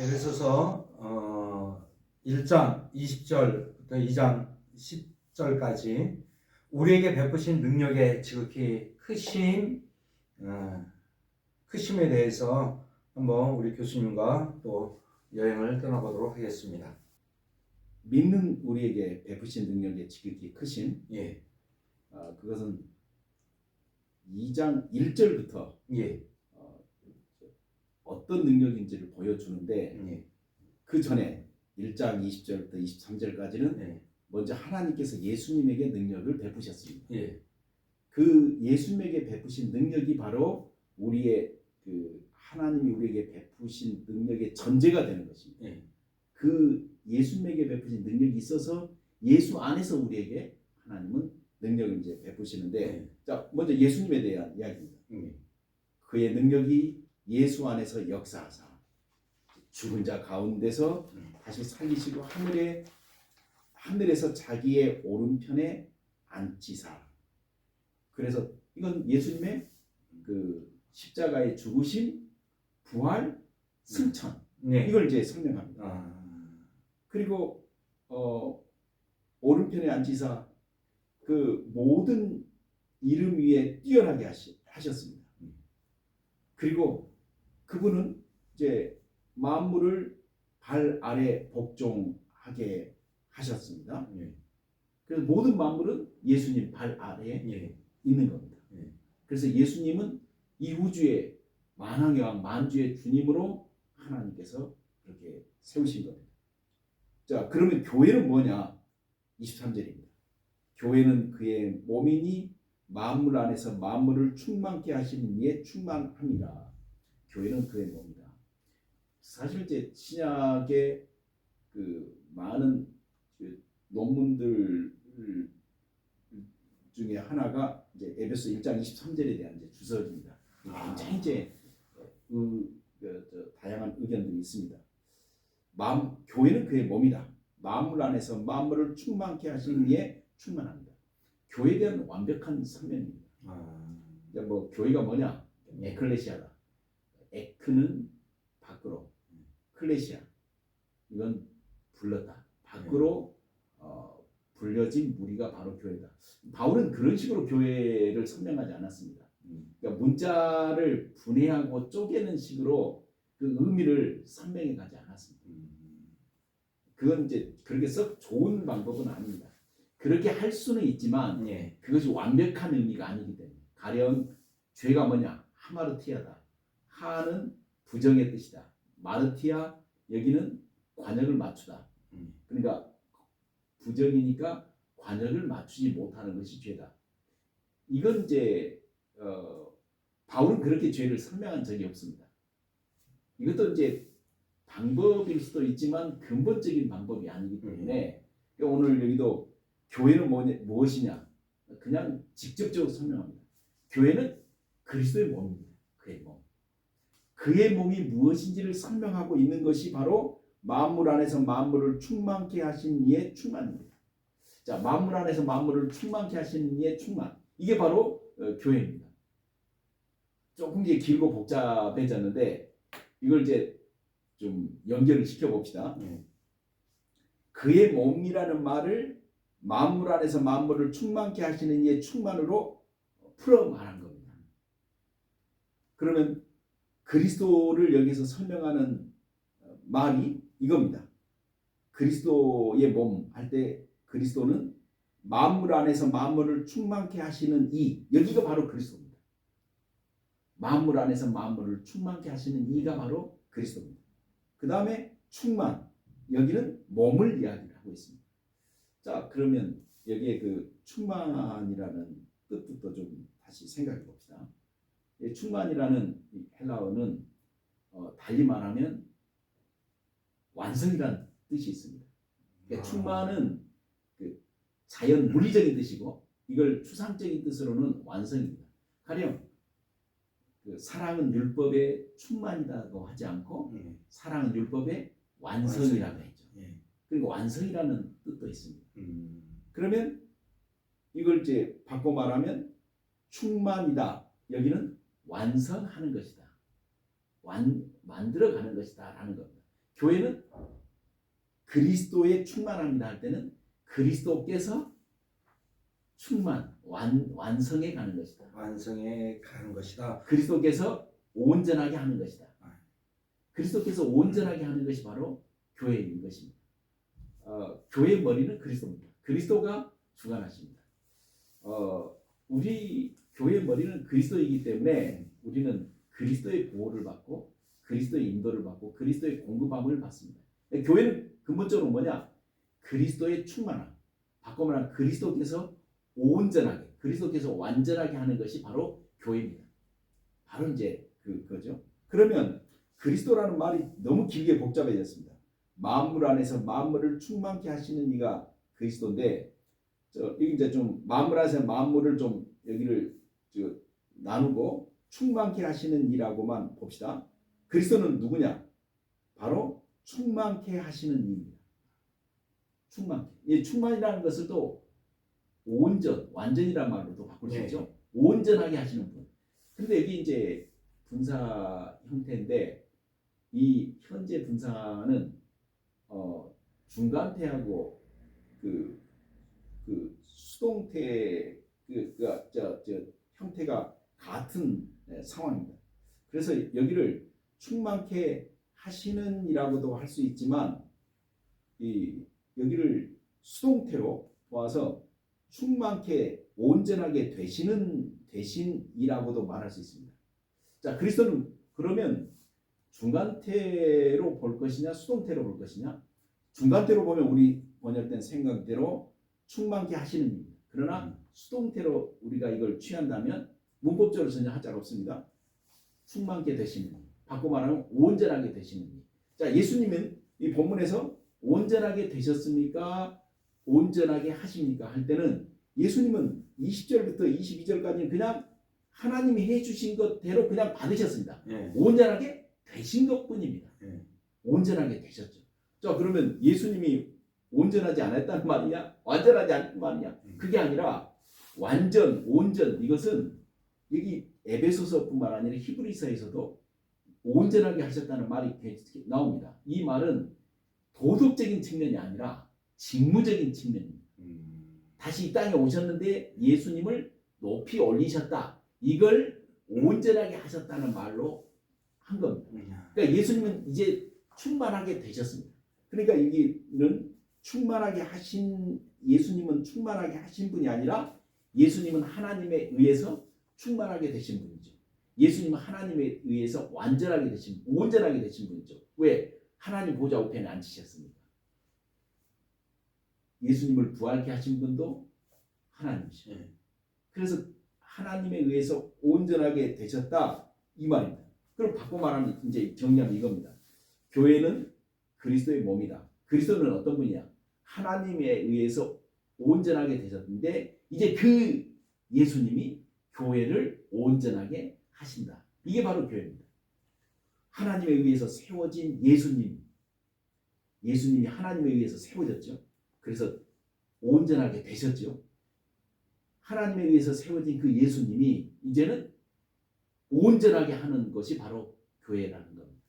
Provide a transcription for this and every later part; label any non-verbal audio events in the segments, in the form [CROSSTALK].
에베소서 어, 1장 20절부터 2장 10절까지 우리에게 베푸신 능력의 지극히 크신 어, 크심에 대해서 한번 우리 교수님과 또 여행을 떠나보도록 하겠습니다. 믿는 우리에게 베푸신 능력의 지극히 크심 예, 아, 그것은 2장 1절부터 예, 어떤 능력인지를 보여주는데 예, 그 전에 1장 20절부터 23절까지는 예, 먼저 하나님께서 예수님에게 능력을 베푸셨습니다. 예, 그 예수님에게 베푸신 능력이 바로 우리의 그 하나님이 우리에게 베푸신 능력의 전제가 되는 것입니다. 예, 그 예수님에게 베푸신 능력이 있어서 예수 안에서 우리에게 하나님은 능력을 이제 베푸시는데 예, 자 먼저 예수님에 대한 이야기입니다. 예, 그의 능력이 예수 안에서 역사하사 죽은 자 가운데서 음. 다시 살리시고 하늘에 하늘에서 자기의 오른편에 앉히사. 그래서 이건 예수님의 그 십자가의 죽으심, 부활, 승천 예. 이걸 이제 설명합니다. 아, 그리고 어 오른편에 앉히사 그 모든 이름 위에 뛰어나게 하시, 하셨습니다. 그리고 그분은 이제 만물을 발 아래 복종하게 하셨습니다. 예, 그래서 모든 만물은 예수님 발 아래에 예, 있는 겁니다. 예. 그래서 예수님은 이 우주의 만왕의 왕 만주의 주님으로 하나님께서 그렇게 세우신 겁니다. 자, 그러면 교회는 뭐냐? 23절입니다. 교회는 그의 몸이니 만물 안에서 만물을 충만케 하시는 이에 충만합니다. 교회는 그의 몸이다. 사실 이제 신약의 그 많은 그 논문들 중에 하나가 이제 에베소 1장 23절에 대한 이제 주석입니다. 아. 굉장히 이제 의, 그, 저, 다양한 의견들이 있습니다. 마음, 교회는 그의 몸이다. 만물 안에서 만물을 충만케 하시는 이에 충만합니다. 교회에 대한 완벽한 설명입니다. 아, 뭐 교회가 뭐냐? 에클레시아다. 에크는 밖으로, 클레시아 이건 불렀다. 밖으로 어, 불려진 무리가 바로 교회다. 바울은 그런 식으로 교회를 설명하지 않았습니다. 음, 그러니까 문자를 분해하고 쪼개는 식으로 그 의미를 설명해 가지 않았습니다. 음, 그건 이제 그렇게 썩 좋은 방법은 아닙니다. 그렇게 할 수는 있지만 예, 그것이 완벽한 의미가 아니기 때문에 가령 죄가 뭐냐 하마르티아다. 하는 부정의 뜻이다. 마르티아 여기는 관역을 맞추다. 음, 그러니까 부정이니까 관역을 맞추지 못하는 것이 죄다. 이건 이제 어, 바울은 그렇게 죄를 설명한 적이 없습니다. 이것도 이제 방법일 수도 있지만 근본적인 방법이 아니기 때문에 오늘 여기도 교회는 뭐냐, 무엇이냐 그냥 직접적으로 설명합니다. 교회는 그리스도의 몸입니다. 그의 몸. 그의 몸이 무엇인지를 설명하고 있는 것이 바로 만물 안에서 만물을 충만케 하신 이의 충만입니다. 자, 만물 안에서 만물을 충만케 하신 이의 충만. 이게 바로 어, 교회입니다. 조금 이제 길고 복잡해졌는데 이걸 이제 좀 연결을 시켜 봅시다. 예, 그의 몸이라는 말을 만물 안에서 만물을 충만케 하시는 이의 충만으로 풀어 말한 겁니다. 그러면 그리스도를 여기서 설명하는 어, 말이 이겁니다. 그리스도의 몸 할 때 그리스도는 만물 안에서 만물을 충만케 하시는 이 여기가 바로 그리스도입니다. 만물 안에서 만물을 충만케 하시는 이가 바로 그리스도입니다. 그 다음에 충만 여기는 몸을 이야기를 하고 있습니다. 자 그러면 여기에 그 충만이라는 뜻부터 좀 다시 생각해 봅시다. 이 충만이라는 이 헬라어는 어, 달리 말하면 완성이라는 뜻이 있습니다. 그러니까 아. 충만은 그 자연 물리적인 뜻이고 이걸 추상적인 뜻으로는 완성입니다. 가령 그 사랑은 율법의 충만이라고 하지 않고 예, 사랑은 율법의 완성이라고 했죠. 예, 그리고 완성이라는 뜻도 있습니다. 음, 그러면 이걸 이제 바꿔 말하면 충만이다. 여기는 완성하는 것이다. 완 만들어가는 것이다 라는 겁니다. 교회는 그리스도의 충만합니다 할 때는 그리스도께서 충만 완 완성해 가는 것이다. 완성해 가는 것이다. 그리스도께서 온전하게 하는 것이다. 아. 그리스도께서 온전하게 하는 것이 바로 교회인 것입니다. 어, 교회의 머리는 그리스도입니다. 그리스도가 주관하십니다. 어, 우리 교회의 머리는 그리스도이기 때문에 우리는 그리스도의 보호를 받고 그리스도의 인도를 받고 그리스도의 공급함을 받습니다. 교회는 근본적으로 뭐냐? 그리스도의 충만함. 바꿔 말하면 그리스도께서 온전하게, 그리스도께서 완전하게 하는 것이 바로 교회입니다. 바로 이제 그 거죠. 그러면 그리스도라는 말이 너무 길게 복잡해졌습니다. 만물 안에서 만물을 충만케 하시는 이가 그리스도인데 저 이제 좀 만물 안에서 만물을 좀 여기를 저 나누고 충만케 하시는 이라고만 봅시다. 그리스도는 누구냐? 바로 충만케 하시는 이입니다. 충만. 이 충만이라는 것을 또 온전, 완전이란 말로도 바꿀 수 네. 있죠. 온전하게 하시는 분. 근데 여기 이제 분사 형태인데 이 현재 분사는 어, 중간태하고 그, 그 수동태 그, 그, 저, 저 형태가 같은 예, 상황입니다. 그래서 여기를 충만케 하시는이라고도 할 수 있지만 이 여기를 수동태로 보아서 충만케 온전하게 되시는 되신이라고도 말할 수 있습니다. 자, 그리스도는 그러면 중간태로 볼 것이냐 수동태로 볼 것이냐? 중간태로 보면 우리 번역된 생각대로 충만케 하시는. 그러나 수동태로 우리가 이걸 취한다면 문법적으로 전혀 하자 없습니다. 충만케 되시는 이. 바꿔 말하면 온전하게 되시는 이. 자, 예수님은 이 본문에서 온전하게 되셨습니까? 온전하게 하십니까? 할 때는 예수님은 20절부터 22절까지는 그냥 하나님이 해주신 것대로 그냥 받으셨습니다. 예. 온전하게 되신 것뿐입니다. 예. 온전하게 되셨죠. 자 그러면 예수님이 온전하지 않았다는 말이냐? 완전하지 않은 말이냐? 음. 그게 아니라 완전, 온전 이것은 여기 에베소서뿐만 아니라 히브리서에서도 온전하게 하셨다는 말이 나옵니다. 이 말은 도덕적인 측면이 아니라 직무적인 측면입니다. 음. 다시 이 땅에 오셨는데 예수님을 높이 올리셨다. 이걸 온전하게 하셨다는 말로 한 겁니다. 음. 그러니까 예수님은 이제 충만하게 되셨습니다. 그러니까 여기는 충만하게 하신 예수님은 충만하게 하신 분이 아니라 예수님은 하나님에 의해서 충만하게 되신 분이죠. 예수님은 하나님에 의해서 완전하게 되신 온전하게 되신 분이죠. 왜 하나님 보좌 우편에 앉으셨습니까? 예수님을 부활케 하신 분도 하나님이죠. 예. 그래서 하나님에 의해서 온전하게 되셨다 이 말입니다. 그럼 바꿔 말하면 이제 정리하면 이겁니다. 교회는 그리스도의 몸이다. 그리스도는 어떤 분이냐? 하나님에 의해서 온전하게 되셨는데 이제 그 예수님이 교회를 온전하게 하신다. 이게 바로 교회입니다. 하나님에 의해서 세워진 예수님. 예수님이 하나님에 의해서 세워졌죠. 그래서 온전하게 되셨죠. 하나님에 의해서 세워진 그 예수님이 이제는 온전하게 하는 것이 바로 교회라는 겁니다.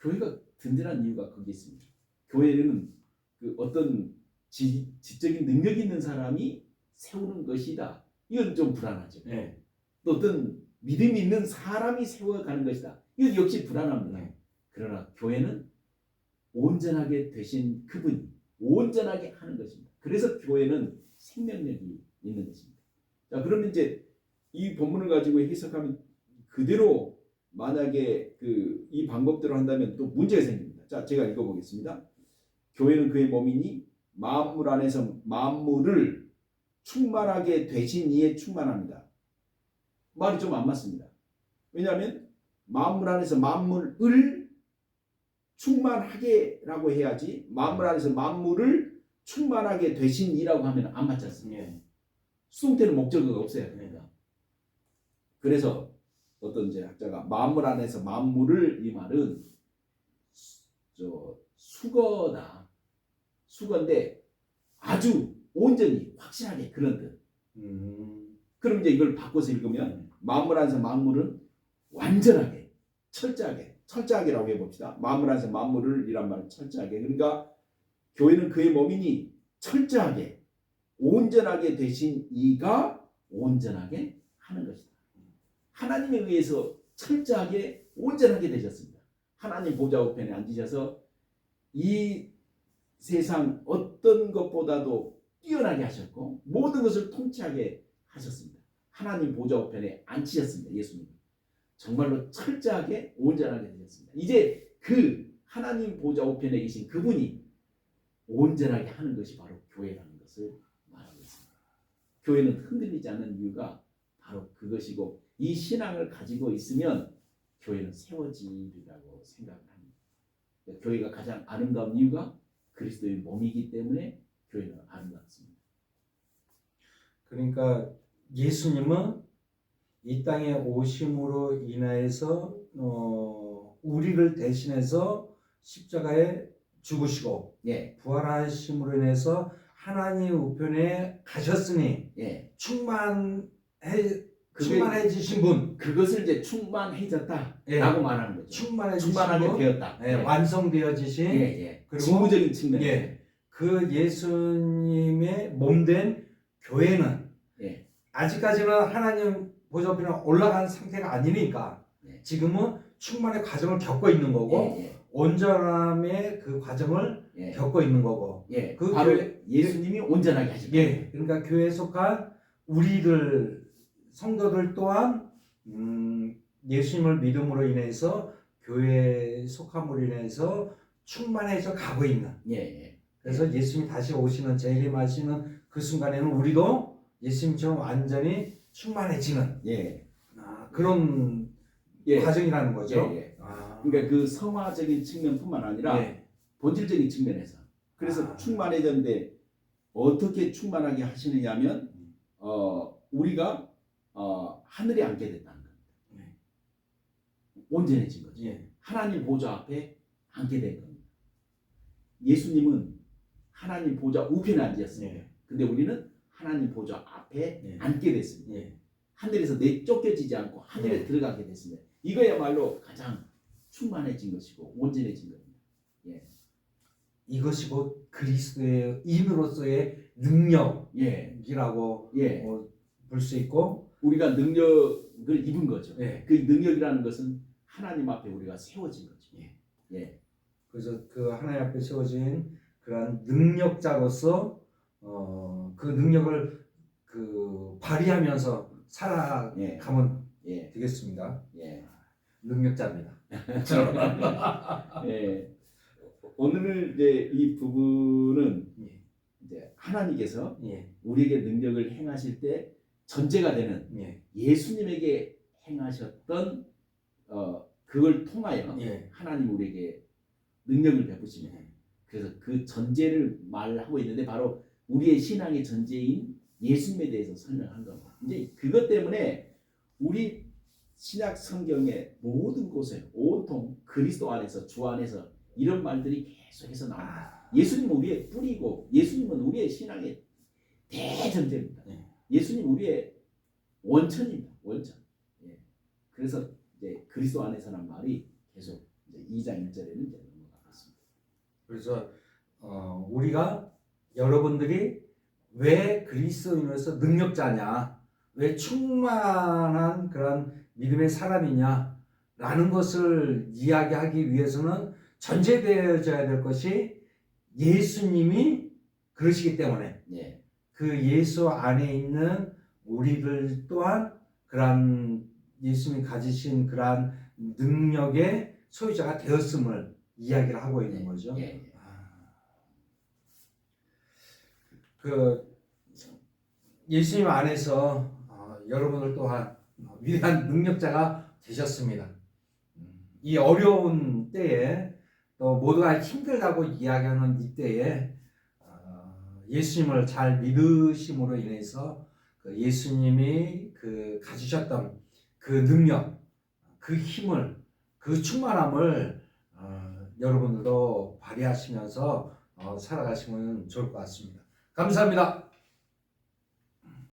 교회가 든든한 이유가 거기 있습니다. 교회는 그 어떤 지, 지적인 능력 있는 사람이 세우는 것이다. 이건 좀 불안하죠. 예. 또 어떤 믿음 있는 사람이 세워가는 것이다. 이건 역시 불안합니다. 네. 그러나 교회는 온전하게 되신 그분이 온전하게 하는 것입니다. 그래서 교회는 생명력이 있는 것입니다. 자, 그러면 이제 이 본문을 가지고 해석하면 그대로 만약에 그 이 방법대로 한다면 또 문제가 생깁니다. 자, 제가 읽어보겠습니다. 교회는 그의 몸이니 만물 안에서 만물을 충만하게 되신 이에 충만합니다. 말이 좀 안 맞습니다. 왜냐하면 만물 안에서 만물을 충만하게라고 해야지 만물 안에서 만물을 충만하게 되신 이라고 하면 안 맞지 않습니까? 예. 수동태는 목적어가 없어야 됩니다. 그래서 어떤 이제 학자가 만물 안에서 만물을 이 말은 수- 저 수거다. 수거인데 아주 온전히 확실하게 그런 뜻. 음. 그럼 이제 이걸 바꿔서 읽으면 만물 안에서 만물은 완전하게 철저하게 철저하게라고 해봅시다. 만물 안에서 만물을 이란 말은 철저하게. 그러니까 교회는 그의 몸이니 철저하게 온전하게 되신 이가 온전하게 하는 것이다. 하나님에 의해서 철저하게 온전하게 되셨습니다. 하나님 보좌 우편에 앉으셔서 이 세상 어떤 것보다도 뛰어나게 하셨고 모든 것을 통치하게 하셨습니다. 하나님 보좌 우편에 앉히셨습니다. 예수님. 정말로 철저하게 온전하게 되셨습니다. 이제 그 하나님 보좌 우편에 계신 그분이 온전하게 하는 것이 바로 교회라는 것을 말하고 있습니다. 교회는 흔들리지 않는 이유가 바로 그것이고 이 신앙을 가지고 있으면 교회는 세워지리라고 생각을 합니다. 그러니까 교회가 가장 아름다운 이유가 그리스도의 몸이기 때문에 교회는 아름답습니다. 그러니까 예수님은 이 땅에 오심으로 인하여서 어, 우리를 대신해서 십자가에 죽으시고 예, 부활하심으로 인해서 하나님 우편에 가셨으니 예. 충만해 충만해지신 분, 그것을 이제 충만해졌다라고 예. 말하는 거죠. 충만해지신 충만하게 분, 되었다. 예, 완성되어지신 예, 예. 그리고- 직무적인 측면. 예, 그 예수님의 몸된 교회는 예. 아직까지는 하나님 보좌편에 올라간 상태가 아니니까 예. 지금은 충만의 과정을 겪고 있는 거고 예, 온전함의 그 과정을 예, 예. 겪고 있는 거고 예. 그 바로 교회- 예수님이 온전하게 하신 거예요. 예, 그러니까 교회에 속한 우리들 성도들 또한 음, 예수님을 믿음으로 인해서 교회에 속함으로 인해서 충만해져 가고 있는 예, 예. 그래서 예수님이 다시 오시는 재림하시는 그 순간에는 우리도 예수님처럼 완전히 충만해지는 예. 아, 그런 예. 과정이라는 거죠. 예, 예. 아, 그러니까 그 성화적인 측면뿐만 아니라 예. 본질적인 측면에서 그래서 아. 충만해졌는데 어떻게 충만하게 하시느냐면 음. 어 우리가 어 하늘에 앉게 됐다는 겁니다. 네. 온전해진 거죠. 예. 하나님 보좌 앞에 앉게 된 겁니다. 예수님은 하나님 보좌 우편에 앉으셨습니다. 예. 근데 우리는 하나님 보좌 앞에 예. 앉게 됐습니다. 예. 하늘에서 내쫓겨지지 않고 하늘에 네. 들어가게 됐습니다. 이거야말로 가장 충만해진 것이고 온전해진 겁니다. 이것이 곧 그리스도의 인으로서의 능력이라고 예, 예. 어, 볼수 있고 우리가 능력을 입은 거죠. 예. 그 능력이라는 것은 하나님 앞에 우리가 세워진 거죠. 예. 예, 그래서 그 하나님 앞에 세워진 그러한 능력자로서 어, 그 능력을 그 발휘하면서 살아가면 예, 되겠습니다. 예, 능력자입니다. [LAUGHS] 예. 오늘 이제 이 부분은 예. 이제 하나님께서 예. 우리에게 능력을 행하실 때 전제가 되는 예. 예수님에게 행하셨던 어 그걸 통하여 예. 하나님 우리에게 능력을 베푸시면 예. 그래서 그 전제를 말하고 있는데 바로 우리의 신앙의 전제인 예수님에 대해서 설명한 겁니다. 이제 그것 때문에 우리 신약 성경의 모든 곳에 온통 그리스도 안에서 주 안에서 이런 말들이 계속해서 나옵니다. 아, 예수님은 우리의 뿌리고 예수님은 우리의 신앙의 대전제입니다. 예. 예수님 우리의 원천입니다. 원천. 예. 그래서 이제 그리스도 안에서란 말이 계속 이제 2장 1절에는 이제 넘어가겠습니다. 그래서 어, 우리가 여러분들이 왜 그리스도인으로서 능력자냐, 왜 충만한 그런 믿음의 사람이냐라는 것을 이야기하기 위해서는 전제되어져야 될 것이 예수님이 그러시기 때문에 예. 그 예수 안에 있는 우리들 또한 그러한 예수님이 가지신 그러한 능력의 소유자가 되었음을 이야기를 하고 있는 거죠. 예. 예. 그 예수님 안에서 어, 여러분들 또한 위대한 능력자가 되셨습니다. 이 어려운 때에 또 모두가 힘들다고 이야기하는 이때에 어, 예수님을 잘 믿으심으로 인해서 그 예수님이 그 가지셨던 그 능력, 그 힘을, 그 충만함을 어, 여러분들도 발휘하시면서 어, 살아가시면 좋을 것 같습니다. 감사합니다.